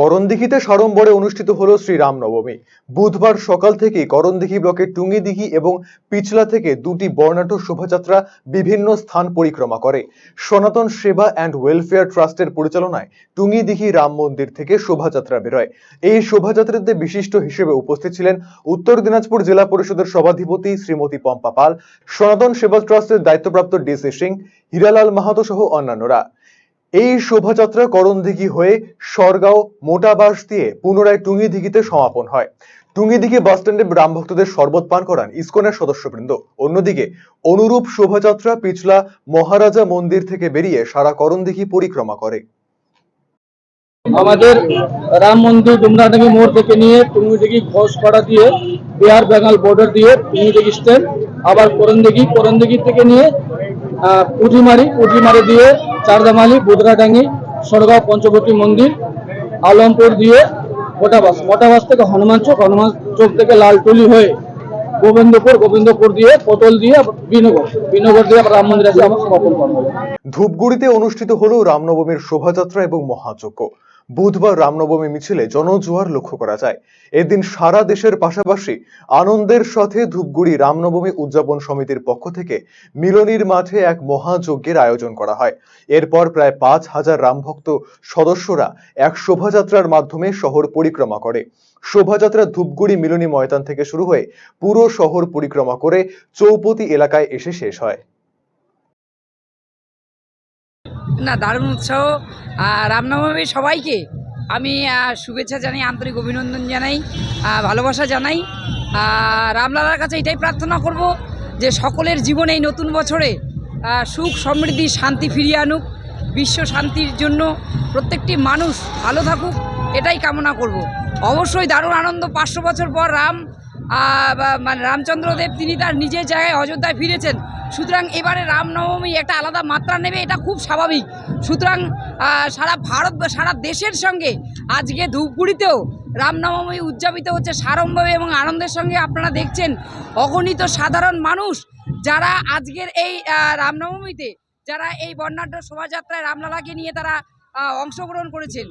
করণদিঘিতে সাড়ম্বরে অনুষ্ঠিত হলো শ্রীরামনবমী বুধবার সকাল থেকে করণদিঘি ব্লকের টুঙ্গিদিঘি এবং পিছলা থেকে দুটি বর্ণাঢ্য শোভাযাত্রা বিভিন্ন স্থান পরিক্রমা করে। সনাতন সেবা অ্যান্ড ওয়েলফেয়ার ট্রাস্টের পরিচালনায় টুঙ্গিদিঘি রাম মন্দির থেকে শোভাযাত্রা বেরোয়। এই শোভাযাত্রাতে বিশিষ্ট হিসেবে উপস্থিত ছিলেন উত্তর দিনাজপুর জেলা পরিষদের সভাধিপতি শ্রীমতী পম্পা পাল, সনাতন সেবা ট্রাস্টের দায়িত্বপ্রাপ্ত ডিসি সিং, হীরালাল মাহাতো সহ অন্যান্যরা। এই শোভাযাত্রা করণদিঘি হয়ে সরগাঁও মোটাবাস দিয়ে পুনরায় টুঙ্গিদিঘিতে সমাপন হয়। টুঙ্গিদিঘি বাসস্ট্যান্ডে রাম ভক্তদের শরবত পান করান ইসকনের সদস্যবৃন্দ। অন্যদিকে অনুরূপ শোভাযাত্রা পিছলা মহারাজা মন্দির থেকে বেরিয়ে সারা করণদিঘি পরিক্রমা করে। আমাদের রাম মন্দির ডুমরাডাঙ্গি মোড় থেকে নিয়ে টুঙ্গিদিঘি ঘোষপাড়া দিয়ে বিহার বেঙ্গল বর্ডার দিয়ে টুঙ্গিদিঘি স্ট্যান্ড আবার করণদিঘি করণদিঘি থেকে নিয়ে আহ, পুঁটিমারি পুঁটিমারি দিয়ে চারদামালি বুধরাডাঙ্গি সরগাঁও পঞ্চবতী মন্দির, আলমপুর দিয়ে মোটাবাস মোটাবাস থেকে হনুমান চোক, হনুমান চোখ থেকে লালটুলি হয়ে গোবিন্দপুর গোবিন্দপুর দিয়ে পটল দিয়ে বিনগর। বিনগর দিয়ে রাম মন্দির আছে, আমার সমাপন করা ধূপগুড়িতে অনুষ্ঠিত হলো রামনবমীর শোভাযাত্রা এবং মহাযজ্ঞ। বুধবার রামনবমী মিছিলে জনজোয়ার লক্ষ্য করা যায়। এদিন সারা দেশের পাশাপাশি আনন্দের সাথে ধূপগুড়ি রামনবমী উদযাপন সমিতির পক্ষ থেকে মিলনীর মাঠে এক মহাযজ্ঞের আয়োজন করা হয়। এরপর প্রায় পাঁচ হাজার রামভক্ত সদস্যরা এক শোভাযাত্রার মাধ্যমে শহর পরিক্রমা করে। শোভাযাত্রা ধূপগুড়ি মিলনী ময়দান থেকে শুরু হয়ে পুরো শহর পরিক্রমা করে চৌপতি এলাকায় এসে শেষ হয়। না, দারুণ উৎসাহ। রামনবমী সবাইকে আমি শুভেচ্ছা জানাই, আন্তরিক অভিনন্দন জানাই ভালোবাসা জানাই। রামলালার কাছে এটাই প্রার্থনা করব যে সকলের জীবনে এই নতুন বছরে সুখ, সমৃদ্ধি, শান্তি ফিরিয়ে আনুক, বিশ্ব শান্তির জন্য প্রত্যেকটি মানুষ ভালো থাকুক, এটাই কামনা করব। অবশ্যই দারুণ আনন্দ, পাঁচশো বছর পর রাম মানে রামচন্দ্রদেব তিনি তার নিজের জায়গায় অযোধ্যায় ফিরেছেন। সুতরাং এবারে রামনবমী একটা আলাদা মাত্রা নেবে, এটা খুব স্বাভাবিক। সুতরাং সারা ভারত সারা দেশের সঙ্গে আজকে ধূপগুড়িতেও রামনবমী উদযাপিত হচ্ছে সারম্ভবে এবং আনন্দের সঙ্গে আপনারা দেখছেন অগণিত সাধারণ মানুষ যারা আজকের এই রামনবমীতে, যারা এই বর্ণাঢ্য শোভাযাত্রায় রামলালাকে নিয়ে তারা অংশগ্রহণ করেছেন।